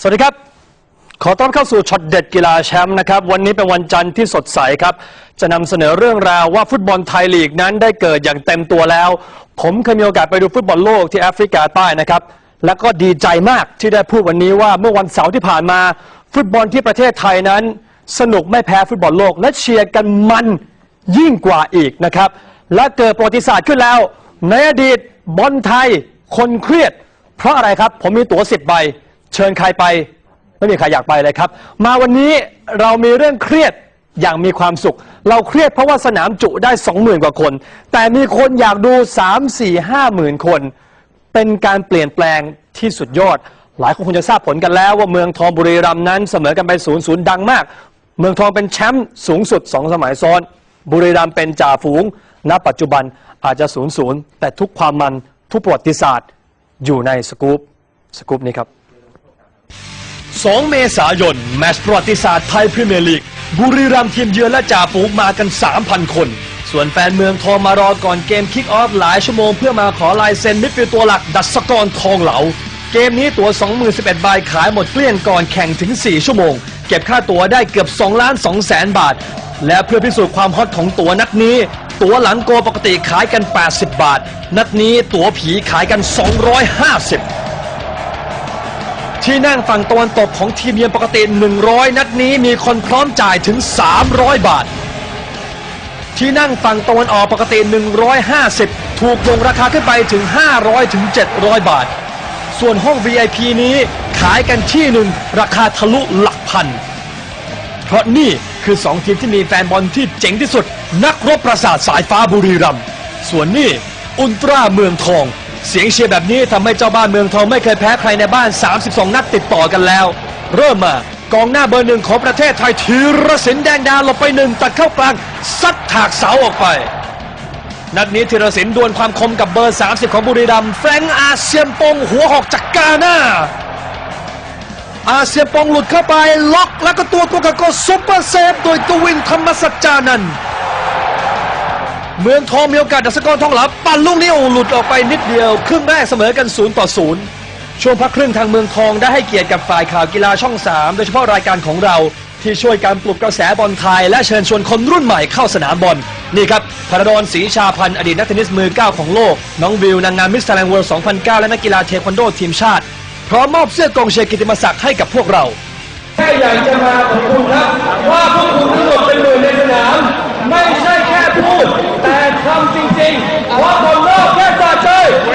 สวัสดีครับ ขอต้อนเข้าสู่ช็อตเด็ดกีฬาแชมป์นะครับ วันนี้เป็นวันจันทร์ที่สดใสครับ จะนำเสนอเรื่องราวว่าฟุตบอลไทยลีกนั้นได้เกิดอย่างเต็มตัวแล้ว ผมเคยมีโอกาสไปดูฟุตบอลโลกที่แอฟริกาใต้นะครับ แล้วก็ดีใจมากที่ได้พูดวันนี้ว่าเมื่อวันเสาร์ที่ผ่านมา ฟุตบอลที่ประเทศไทยนั้น สนุกไม่แพ้ฟุตบอลโลก และเชียร์กันมันยิ่งกว่าอีกนะครับ และเกิดประวัติศาสตร์ขึ้นแล้ว ในอดีตบอลไทยคนเครียด เพราะอะไรครับ ผมมีตั๋วสิบใบ เชิญใครไป ไม่มีใครอยากไปเลยครับ มาวันนี้เรามีเรื่องเครียดอย่างมีความสุข เราเครียดเพราะว่าสนามจุได้20,000กว่าคน แต่มีคนอยากดู3 4 5หมื่นคน เป็นการเปลี่ยนแปลงที่สุดยอด หลายคนคงจะทราบผลกันแล้วว่าเมืองทองบุรีรัมย์นั้นเสมอกันไป0ูนย์ศูนย์ดังมาก เมืองทองเป็นแชมป์สูงสุด2สมัยซ้อน บุรีรัมย์เป็นจ่าฝูง ณ ปัจจุบันอาจจะ0ูนย์แต่ทุกความมันทุกประวัติศาสตร์อยู่ในสกู๊ปสกู๊ปนี้ครับ 2 เมษายน แมตช์ประวัติศาสตร์ไทยพรีเมียร์ลีก บุรีรัมย์ทีมเยือนและจ่าฝูงมากัน 3,000 คน ส่วนแฟนเมืองทองมารอก่อนเกมคิกออฟหลายชั่วโมงเพื่อมาขอลายเซ็นมิดฟิลด์ตัวหลักดัชกรทองเหลา เกมนี้ตั๋ว21,000ใบขายหมดเกลี้ยงก่อนแข่งถึง 4 ชั่วโมง เก็บค่าตั๋วได้เกือบ2ล้าน2แสนบาท และเพื่อพิสูจน์ความฮอตของตั๋วนัดนี้ ตั๋วหลังโกปกติขายกัน 80 บาท นัดนี้ตั๋วผีขายกัน 250 ที่นั่งฝั่งตะวันตกของทีมเยือนปกติ 100 นัดนี้มีคนพร้อมจ่ายถึง 300 บาท ที่นั่งฝั่งตะวันออกปกติ 150 ถูกลงราคาขึ้นไปถึง 500 ถึง 700 บาท ส่วนห้อง VIP นี้ขายกันที่หนึ่งราคาทะลุหลักพัน เพราะนี่คือ 2 ทีมที่มีแฟนบอลที่เจ๋งที่สุด นักรบประสาทสายฟ้าบุรีรัมย์ส่วนนี่อุลตร้าเมืองทอง เสียงเชียร์แบบนี้ทำให้เจ้าบ้านเมืองทองไม่เคยแพ้ใครในบ้าน 32 นัดติดต่อกันแล้ว เริ่มมากองหน้าเบอร์หนึ่งของประเทศไทยธีรศิลป์แดงดาหลบไปหนึ่งตัดเข้ากลางซัดถากเสาออกไป นัดนี้ธีรศิลป์ดวลความคมกับเบอร์ 30 ของบุรีรัมย์แฟรงอาเซียนปงหัวหอกจากกาหน้าอาเซียนปองหลุดเข้าไปล็อกแล้วก็ตัวตัวกันก็ซุปเปอร์เซฟโดยกวินธรรมสัจจานันท์ เมืองทองมีโอกาสดัชกรทองหลาปั่นลูกนี้โอ้หลุดออกไปนิดเดียว ครึ่งแรกเสมอกัน0ต่อ0ช่วงพักครึ่งทางเมืองทองได้ให้เกียรติกับฝ่ายข่าวกีฬาช่อง 3 โดยเฉพาะรายการของเราที่ช่วยการปลุกกระแสบอลไทย และเชิญชวนคนรุ่นใหม่เข้าสนามบอลนี่ครับพระดอนศรีชาพันธ์อดีตนักเทนนิสมือเก้าของโลก น้องวิวนางงามมิสเตอร์แลนด์เวิลด์2009 และนักกีฬาเทควันโดทีมชาติ พร้อมมอบเสื้อกองเชียร์กิติมศักดิ์ให้กับพวกเราแค่อยากจะมาขอบคุณครับว่าพวกคุณทั้งหมดเป็นหมื่นในสนาม ไม่ใช่แค่พูด แต่ทำจริงๆ เพราะคนนอกแค่ปาดใจ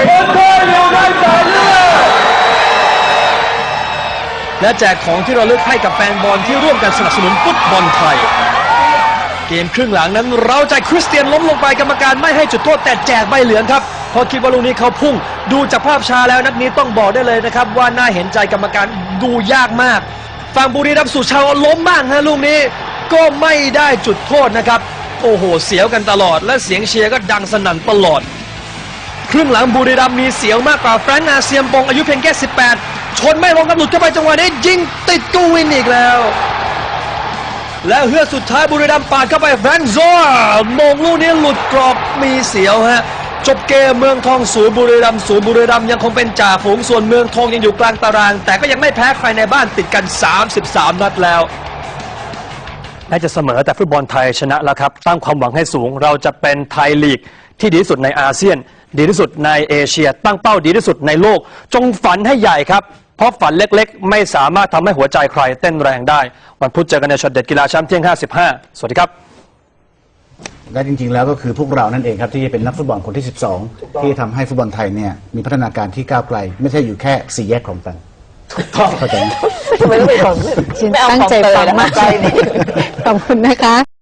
คนเคยอยู่ในสายเลือด และแจกของที่เราเลือกให้กับแฟนบอลที่ร่วมกันสนับสนุนฟุตบอลไทย เกมครึ่งหลังนั้นเราใจคริสเตียนล้มลงไปกรรมการไม่ให้จุดโทษแต่แจกใบเหลืองครับพราะคิดว่าลูกนี้เขาพุ่ง ดูจากภาพช้าแล้วนัดนี้ต้องบอกได้เลยนะครับ ว่าน่าเห็นใจกรรมการดูยากมากฝั่งบุรีรัมย์สุชาวล้มบ้างฮะลูกนี้ ก็ไม่ได้จุดโทษนะครับ โอ้โห เสียวกันตลอด และเสียงเชียร์ก็ดังสนั่นตลอด ครึ่งหลังบุรีรัมย์มีเสียวมากกว่าแฟรงค์อาเซียมปงอายุเพียงแค่ 18 ชนไม่ลงกับหลุดเข้าไปจังหวะนี้ยิงติดกูวินอีกแล้ว และเฮือสุดท้ายบุรีรัมย์ปาดเข้าไปแฟรงค์โซร์มงลูกนี้หลุดกรอบมีเสียวฮะจบเกมเมืองทองศูนย์บุรีรัมย์ศูนย์บุรีรัมย์ยังคงเป็นจ่าฝูงส่วนเมืองทองยังอยู่กลางตาราง แต่ก็ยังไม่แพ้ใครในบ้านติดกัน 33 นัดแล้วน่าจะเสมอแต่ฟุตบอลไทยชนะแล้วครับ ตั้งความหวังให้สูงเราจะเป็นไทยลีกที่ดีที่สุดในอาเซียน ดีที่สุดในเอเชีย ตั้งเป้าดีที่สุดในโลก จงฝันให้ใหญ่ครับ เพราะฝันเล็กๆ ไม่สามารถทำให้หัวใจใครเต้นแรงได้ วันพุธเจอกันในช็อตเด็ดกีฬาแชมป์เที่ยง 55 สวัสดีครับ และจริง ๆ แล้วก็คือพวกเรานั่นเองครับ ที่เป็นนักฟุตบอลคนที่ 12 ที่ทำให้ฟุตบอลไทยเนี่ยมีพัฒนาการที่ก้าวไกล ไม่ใช่อยู่แค่สี่แยกของกันถูกต้องเข้าใจไหม ทำไมต้องไปของฉันไม่เอาตั้งของใจเตฟัยงนะมากใกล้นี่ขอบคุณนะคะ